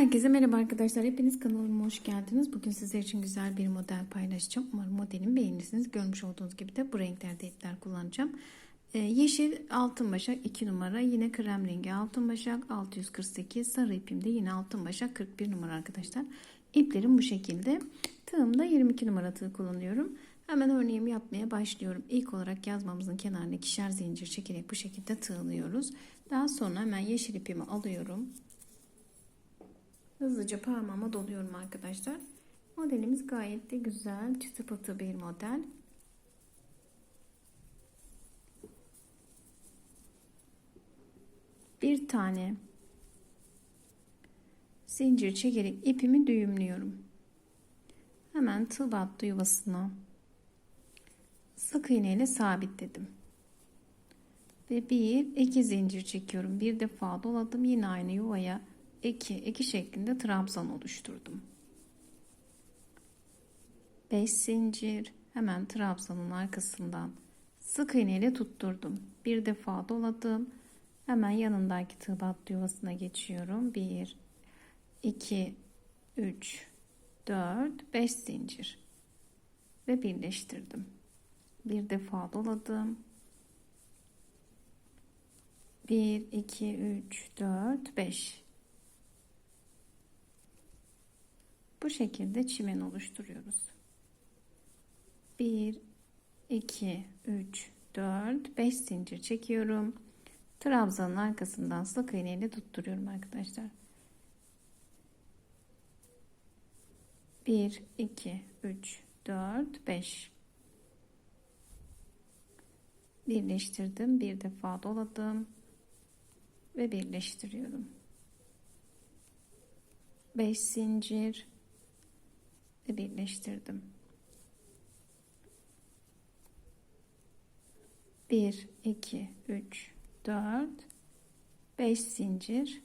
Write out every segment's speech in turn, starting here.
Herkese merhaba arkadaşlar. Hepiniz kanalıma hoş geldiniz. Bugün sizler için güzel bir model paylaşacağım. Umarım modelimi beğenirsiniz. Görmüş olduğunuz gibi de bu renklerde ipler kullanacağım. Ee, yeşil altın başak 2 numara. Yine krem rengi altın başak 648. Sarı ipim de yine altın başak 41 numara arkadaşlar. İplerim bu şekilde. Tığımda 22 numara tığ kullanıyorum. Hemen örneğimi yapmaya başlıyorum. İlk olarak yazmamızın kenarına ikişer zincir çekerek bu şekilde tığlıyoruz. Daha sonra hemen yeşil ipimi alıyorum. Hızlıca parmağıma doluyorum arkadaşlar. Modelimiz gayet de güzel, çıtı pıtı bir model. Bir tane zincir çekerek ipimi düğümlüyorum. Hemen tığ battı yuvasına sık iğne ile sabitledim. Ve bir iki zincir çekiyorum. Bir defa doladım. Yine aynı yuvaya 2 2 şeklinde trabzan oluşturdum. 5 zincir hemen trabzanın arkasından sık iğne ile tutturdum. Bir defa doladım. Hemen yanındaki tığ battı yuvasına geçiyorum. 1 2 3 4 5 zincir ve birleştirdim. Bir defa doladım. 1 2 3 4 5 Bu şekilde çimen oluşturuyoruz. 1 2 3 4 5 zincir çekiyorum. Trabzanın arkasından sık iğne ile tutturuyorum arkadaşlar. 1 2 3 4 5 birleştirdim. Bir defa doladım ve birleştiriyorum. 5 zincir ve birleştirdim. 1 2 3 4 5 zincir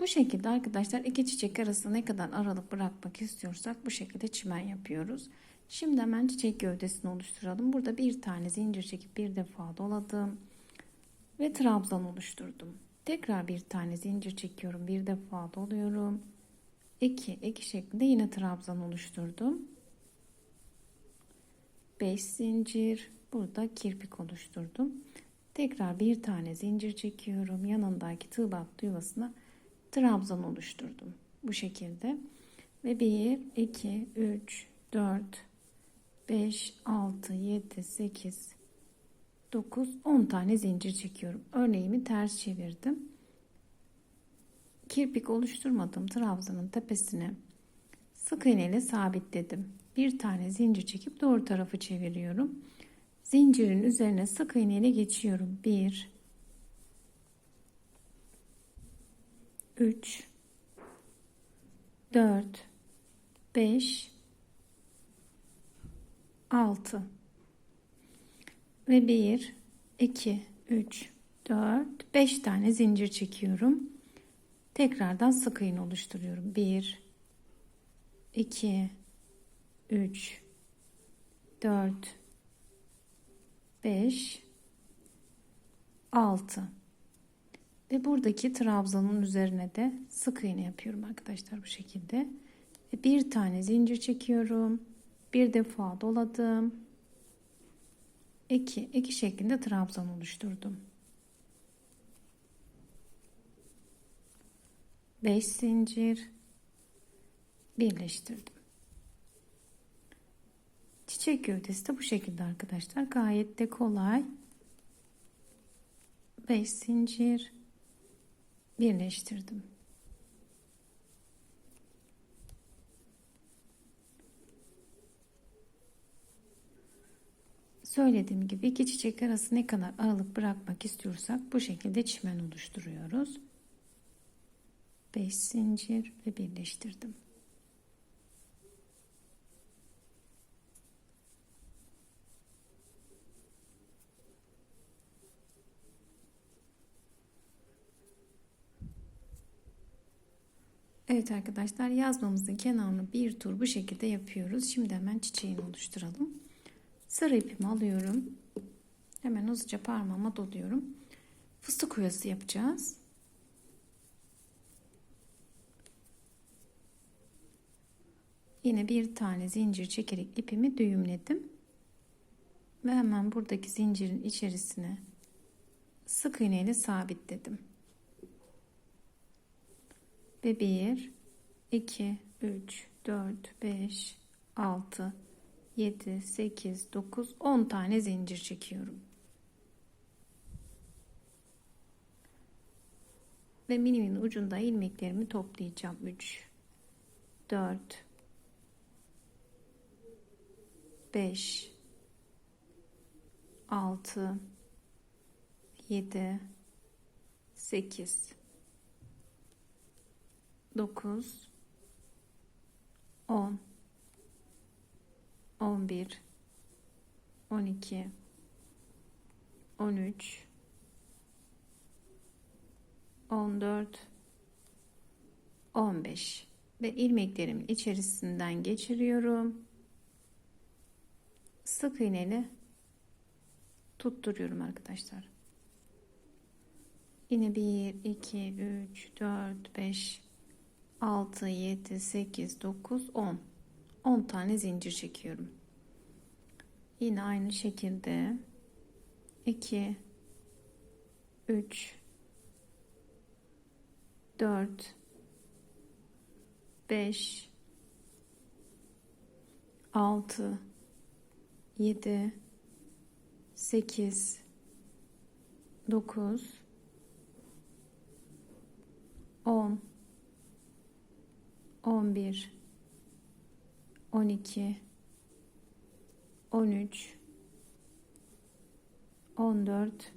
bu şekilde arkadaşlar iki çiçek arasında ne kadar aralık bırakmak istiyorsak bu şekilde çimen yapıyoruz. Şimdi hemen çiçek gövdesini oluşturalım. Burada bir tane zincir çekip bir defa doladım ve trabzan oluşturdum. Tekrar bir tane zincir çekiyorum. Bir defa doluyorum. 2 2 şeklinde yine trabzan oluşturdum. 5 zincir burada kirpik oluşturdum. Tekrar bir tane zincir çekiyorum. Yanındaki tığ battı yuvasına trabzan oluşturdum. Bu şekilde. Ve 1 2 3 4 5 6 7 8 9 10 tane zincir çekiyorum. Örneğimi ters çevirdim kirpik oluşturmadığım trabzanın tepesine sık iğne ile sabitledim. Bir tane zincir çekip doğru tarafı çeviriyorum. Zincirin üzerine sık iğne ile geçiyorum. 1 3 4 5 6 ve 1 2 3 4 5 tane zincir çekiyorum. Tekrardan sık iğne oluşturuyorum. 1 2 3 4 5 6 ve buradaki trabzanın üzerine de sık iğne yapıyorum arkadaşlar bu şekilde. Bir tane zincir çekiyorum. Bir defa doladım. 2 2 şeklinde trabzan oluşturdum. 5 zincir birleştirdim. Çiçek gövdesi de bu şekilde arkadaşlar. Gayet de kolay. 5 zincir birleştirdim. Söylediğim gibi iki çiçek arası ne kadar aralık bırakmak istiyorsak bu şekilde çimen oluşturuyoruz. 5 zincir ve birleştirdim. Evet arkadaşlar yazmamızın kenarını bir tur bu şekilde yapıyoruz. Şimdi hemen çiçeğini oluşturalım. Sarı ipimi alıyorum. Hemen hızlıca parmağıma doluyorum. Fıstık oyası yapacağız. Yine bir tane zincir çekerek ipimi düğümledim. Ve hemen buradaki zincirin içerisine sık iğne ile sabitledim. Ve 1 2 3 4 5 6 7 8 9 10 tane zincir çekiyorum. Ve minimin ucunda ilmeklerimi toplayacağım. 3 4 5 6 7 8 9 10 11 12 13 14 15 ve ilmeklerimin içerisinden geçiriyorum. Sık iğneyle tutturuyorum arkadaşlar. Yine 1 2 3 4 5 6 7 8 9 10 10 tane zincir çekiyorum. Yine aynı şekilde 2 3 4 5 6 7 8 9 10 11 12 13 14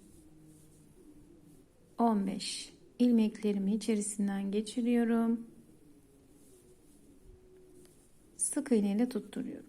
15 ilmeklerimi içerisinden geçiriyorum. Sık iğne ile tutturuyorum.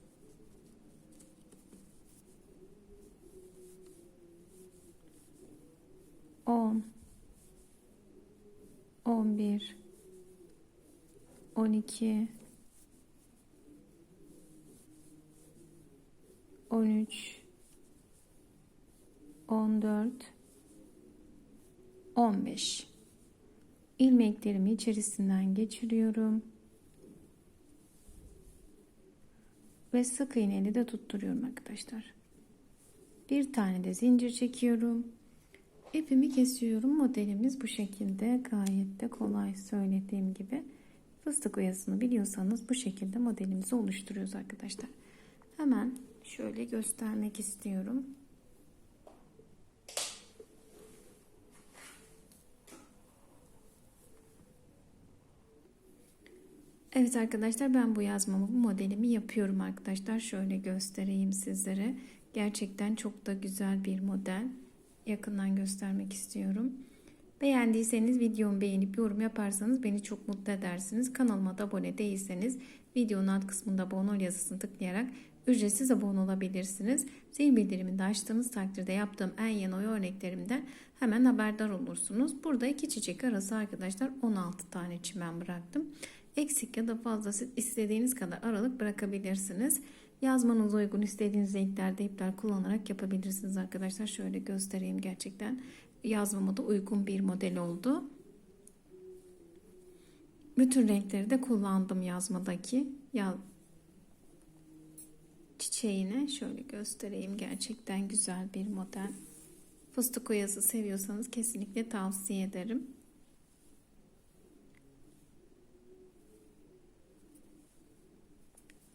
10 11 12 13 14 15 ilmeklerimi içerisinden geçiriyorum. Ve sık iğneyle de tutturuyorum arkadaşlar. Bir tane de zincir çekiyorum ipimi kesiyorum modelimiz bu şekilde gayet de kolay söylediğim gibi fıstık oyasını biliyorsanız bu şekilde modelimizi oluşturuyoruz arkadaşlar hemen şöyle göstermek istiyorum Evet arkadaşlar ben bu yazmamı bu modelimi yapıyorum arkadaşlar. Şöyle göstereyim sizlere. Gerçekten çok da güzel bir model. Yakından göstermek istiyorum. Beğendiyseniz videomu beğenip yorum yaparsanız beni çok mutlu edersiniz. Kanalıma da abone değilseniz videonun alt kısmında abone ol yazısını tıklayarak ücretsiz abone olabilirsiniz. Zil bildirimini de açtığınız takdirde yaptığım en yeni oy örneklerimden hemen haberdar olursunuz. Burada iki çiçek arası arkadaşlar 16 tane çimen bıraktım eksik ya da fazla istediğiniz kadar aralık bırakabilirsiniz. Yazmanıza uygun istediğiniz renklerde ipler kullanarak yapabilirsiniz arkadaşlar. Şöyle göstereyim gerçekten yazmama da uygun bir model oldu. Bütün renkleri de kullandım yazmadaki. Ya çiçeğine şöyle göstereyim. Gerçekten güzel bir model. Fıstık oyası seviyorsanız kesinlikle tavsiye ederim.